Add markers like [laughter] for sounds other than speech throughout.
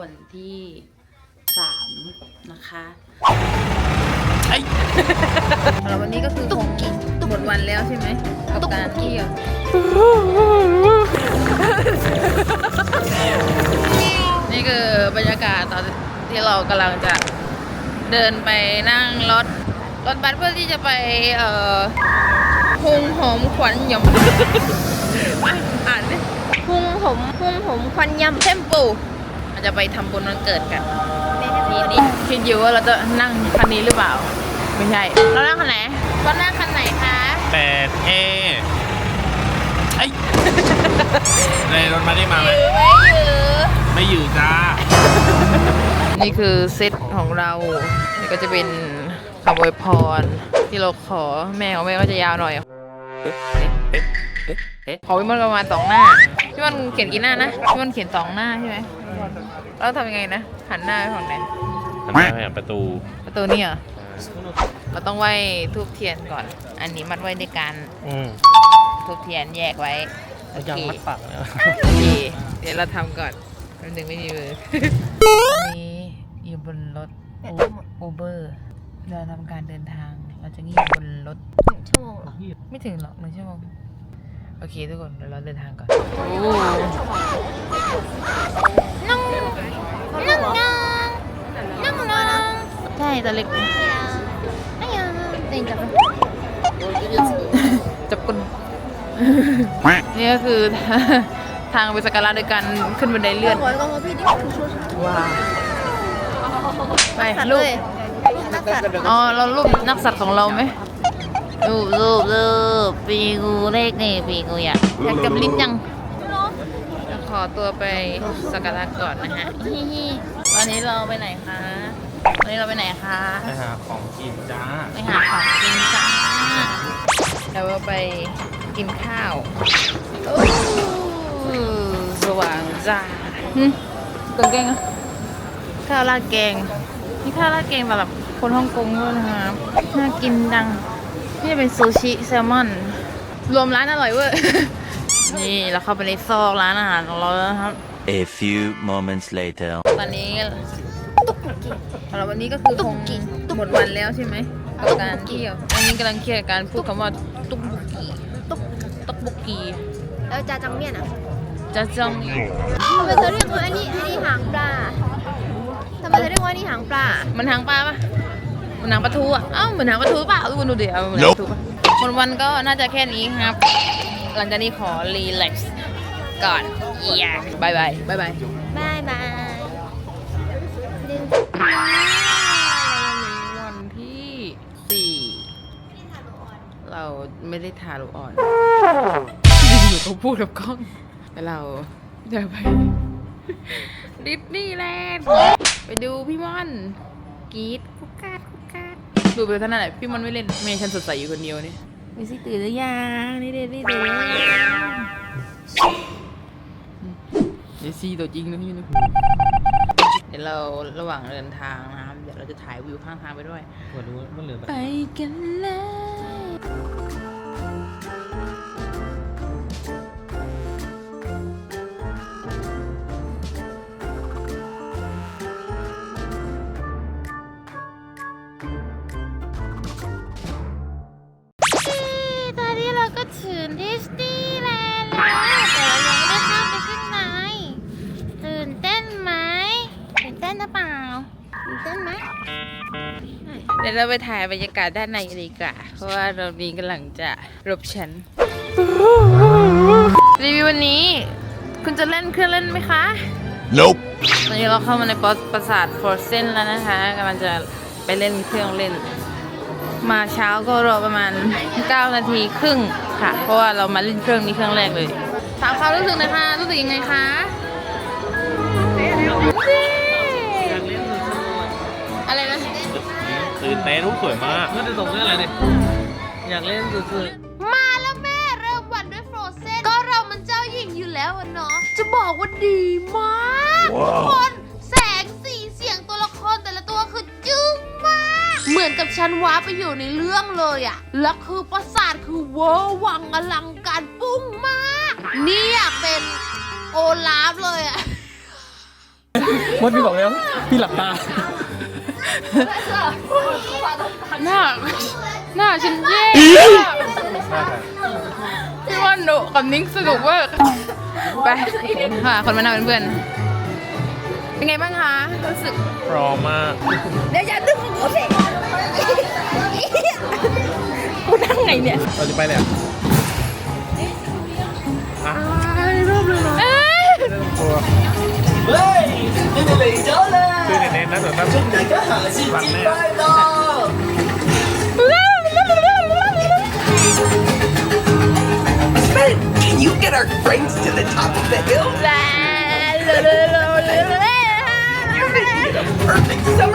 วันที่สามนะคะแล้ววันนี้ก็คือคงหมดวันแล้วใช่ไหมกับการเที่ยวนี่คือบรรยากาศตอนที่เรากำลังจะเดินไปนั่งรถรถบัสเพื่อที่จะไปเอ่อพุงหอมขวัญหยำอ่านดิพุงผมพุงผมควันยำเทมปูมัน จะไปทำบุญวันเกิดกันนี่นี่คิดอยู่ว่าเราจะนั่งคันนี้หรือเปล่า ไม่ใช่ เรานั่งคันไหนเรานั่งคันไหนคะแปดเอไอ้ยในรถมาได้มาไหมไม่ยือไม่อยู่จ้า นี่คือเซตของเรา นี่ก็จะเป็นคำอวยพร ที่เราขอแม่ของแม่ก็จะยาวหน่อยขอพี่มันประมาณสองหน้าพี่มันเขียนกี่หน้านะพี่มันเขียนสองหน้าใช่ไหม แล้วทำยังไงนะ หันหน้าไปฝั่งไหน หันหน้าไปหาประตูประตูนี่เหรอเราต้องไหว้ทูบเทียนก่อน อันนี้มัดไว้ในการอืมทูบเทียนแยกไว้โอเคยังมัดปากแล้วโอเคเดี๋ยวเราทำก่อนแป๊บนึงไม่มีมืออันนี้อยู่บนรถอูเบอร์เราทำการเดินทาง เราจะงี่บนรถหนึ่งชั่วโมงเหรอไม่ถึงหรอกหนึ่งชั่วโมงโอเคทุกคนเดี๋ยวเราเดินทางก่อนนั่งนั่งนั่งนั่งนั่ง ใช่ ตัวเล็กนั่งยังเต็งจับจับกุนนี่ก็คือทางไปสักการะโดยการขึ้นบันไดเลื่อนหัวก็หัวพี่ดิชูชูว้าวไปสัตว์รูเลปยนักสัตว์อ๋อเรารูปนักสัตว์ของเราไหมรูปรูปรูปปีกูเลขนี่ปีกูอยากอยากจำลิ้นยังจะขอตัวไปสักการะก่อนนะฮะฮิฮิตอนนี้เราไปไหนคะ ตอนนี้เราไปไหนคะไปหาของกินจ้าไปหาของกินจ้าเดี๋ยวเราไปกินข้าวอู้สว่างจ้าหึกางเกงอะข้าวราดแกงนี่ข้าวราดแกงสำหรับคนฮ่องกงด้วยนะครับน่ากินดังนี่จะเป็นซูชิแซลมอน รวมร้านอร่อยเว้ยนี่เราเข้าไปในซอกร้านอาหารของเราแล้วนะครับ A few moments later. ตอนนี้สำหรับวันนี้ก็คือคงหมดวันแล้วใช่ไหมกับการเที่ยวอันนี้กำลังเครียดกับการพูดคำว่าตุ๊กบุกีตุ๊กตุ๊กบุกีแล้วจาจังเมียนอะจะจังทำไมเธอเรียกว่าอันนี้อันนี้หางปลาทำไมเธอเรียกว่าอันนี้หางปลา มันหางปลาปะมันหางปลาทูอะเอ้ามันหางปลาทูเปล่าทุกคนดูดิเอามันหางปลาทูปะวันวันๆก็น่าจะแค่นี้ครับ หลังจากนี้ขอรีแลกซ์ก่อนอย่าบายบายบายบาย ไม่ได้ทาลูกอ่อนอยู่เขาพูดกับกล้องแต่เราจะไปดิสนีย์แลนด์ไปดูพี่ม่อนกรีดคุกกาดคุกกาดดูไปเท่านั้นแหละพี่ม่อนไม่เล่นเมย์ฉันสดใสอยู่คนเดียวเนี่ยไม่สิตื่นหรือยังนี่เดนี่ตื่นหรือยังเดซี่ตัวจริงนะพี่นะเดี๋ยวเราระหว่างเดินทางนะครับเดี๋ยวเราจะถ่ายวิวข้างทางไปด้วยมาดูมันเหลือแบบไปกันเลย เดี๋ยวเราไปถ่ายบรรยากาศด้านในกันดีกว่า เพราะว่าเรานี้กำลังจะรบฉัน รีวิววันนี้ คุณจะเล่นเครื่องเล่นไหมคะ Nope. ตอนนี้เราเข้ามาในปราสาทฟอร์เซนแล้วนะคะกำลังจะไปเล่นเครื่องเล่น มาเช้าก็รอประมาณ 9 นาทีครึ่งค่ะ เพราะว่าเรามาเล่นเครื่องนี้เครื่องแรกเลยถามความรู้สึกหนะคะรู้สึกยังไงคะ ตื่นเต้นรูปสวยมากเมื่อจะส่งเรื่องอะไรเนี่ยอยากเล่นสุดมาแล้วแม่เริ่มวันด้วยโฟรเซนก็เรามันเจ้าหญิงอยู่แล้วอะเนาะจะบอกว่าดีมากทุกคนแสงสีเสียงตัวละครแต่ละตัวคือจึ้งมาก เหมือนกับฉันว้าไปอยู่ในเรื่องเลยอะแล้วคือปราสาทคือเวอร์วังอลังการปุ้งมาก นี่อยากเป็นโอลาฟเลยอะมดพี่บอกแล้ว พี่หลับตา หน้าหน้าฉันแย่ม่ว่าหนูกับนิ้งสนุกมากไปค่ะคนมาน้าเพื่อนเป็นไงบ้างคะรู้สึกพร้อมมากเดี๋ยวอย่าดึงงกูสิกูนั่งไงเนี่ยเราจะไปเนี่ยอ้าวรอบเลยเหรอดี้ ถ้า 祝大家下次节快乐！ Man, can you get our friends to the top of the hill? Perfect summer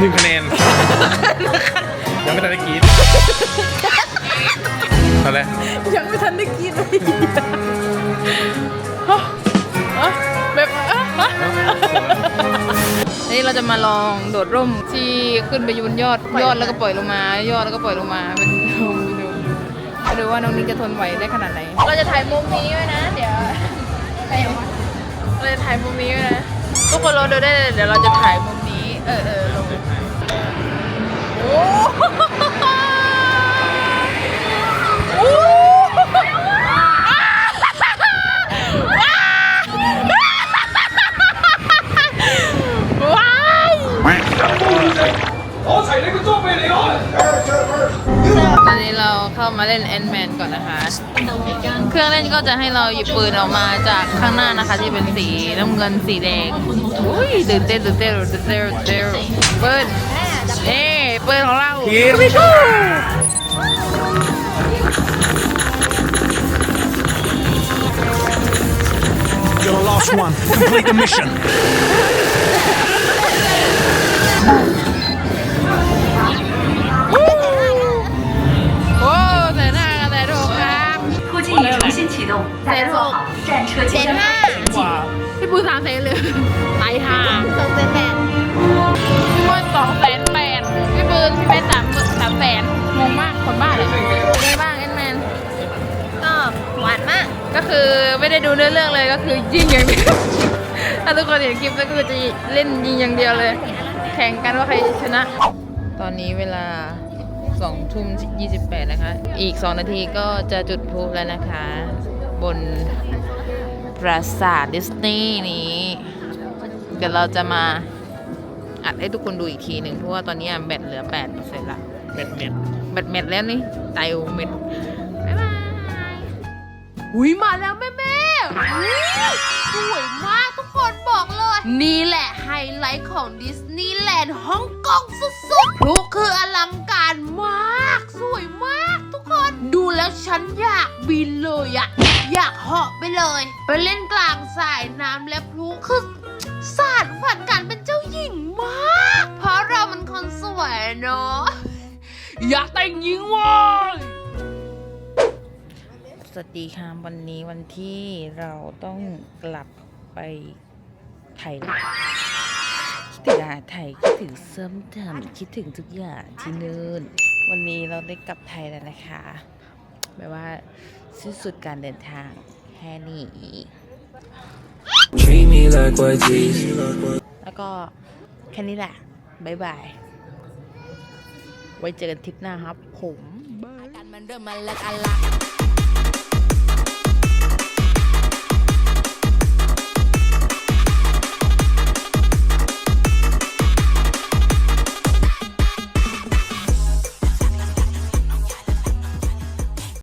หนึ่งคะแนน ยังไม่ทันได้กรีดตอนแรกยังไม่ทันได้กินเลยฮะฮะแบบอะฮะนี่เราจะมาลองโดดร่มที่ขึ้นไปอยู่บนยอด ยอดแล้วก็ปล่อยลงมา ยอดแล้วก็ปล่อยลงมาเป็นดูดูมาดูว่าน้องนิกจะทนไหวได้ขนาดไหน เราจะถ่ายมุมนี้ไว้นะ เดี๋ยวเราจะถ่ายมุมนี้ไว้นะ ทุกคนรอดูได้เลยเดี๋ยวเราจะถ่ายมุมนี้ เออเออ ตอนนี้เราเข้ามาเล่นแอนแมนก่อนนะคะ เครื่องเล่นก็จะให้เราหยิบปืนออกมาจากข้างหน้านะคะ ที่เป็นสีน้ำเงินสีแดงอุ้ยตื่นเต้นตื่นเต้นตื่นเต้นตื่นเต้นปืนนี่ ปืนของเรา You're the last one. Complete the mission. [laughs] คือไม่ได้ดูเนื้อเรื่องเลยก็คือยิงอย่างเดียว ถ้าทุกคนเห็นคลิปก็คือจะเล่นยิงอย่างเดียวเลย แข่งกันว่าใครชนะ ตอนนี้เวลา2ทุ่ม28 นะคะ อีก 2 นาทีก็จะจุดพลุแล้วนะคะ บนปราสาทดิสนีย์นี้ เดี๋ยวเราจะมาอัดให้ทุกคนดูอีกทีหนึ่งเพราะว่าตอนนี้แบตเหลือ8%ละเม็ดเม็ดแบตเม็ดแล้วนี่ไตวเม็ดบ๊ายบาย อุ้ยมาแล้วแม่แม่สวยมากทุกคนบอกเลย นี่แหละไฮไลท์ของดิสนีย์แลนด์ฮ่องกงสุดๆพลุคืออลังการมาก สวยมากทุกคน ดูแล้วฉันอยากบินเลยอะอยากเหาะไปเลย ไปเล่นกลางสายน้ำและพลุคือสารฝันการเป็นเจ้าหญิงมาก เพราะเรามันคนสวยเนาะอยากแต่งหญิงว้ย สวัสดีค่ะวันนี้วันที่เราต้องกลับไปไทยคิดถึงอาหารไทยคิดถึงส้มตำคิดถึงทุกอย่างที่นู่นวันนี้เราได้กลับไทยแล้วนะคะแบบว่าสิ้นสุดการเดินทางแค่นี้แล้วก็แค่นี้แหละบายบาย ไว้เจอกันทริปหน้าครับ ผม กันมันเริ่มมาแล้วกันละ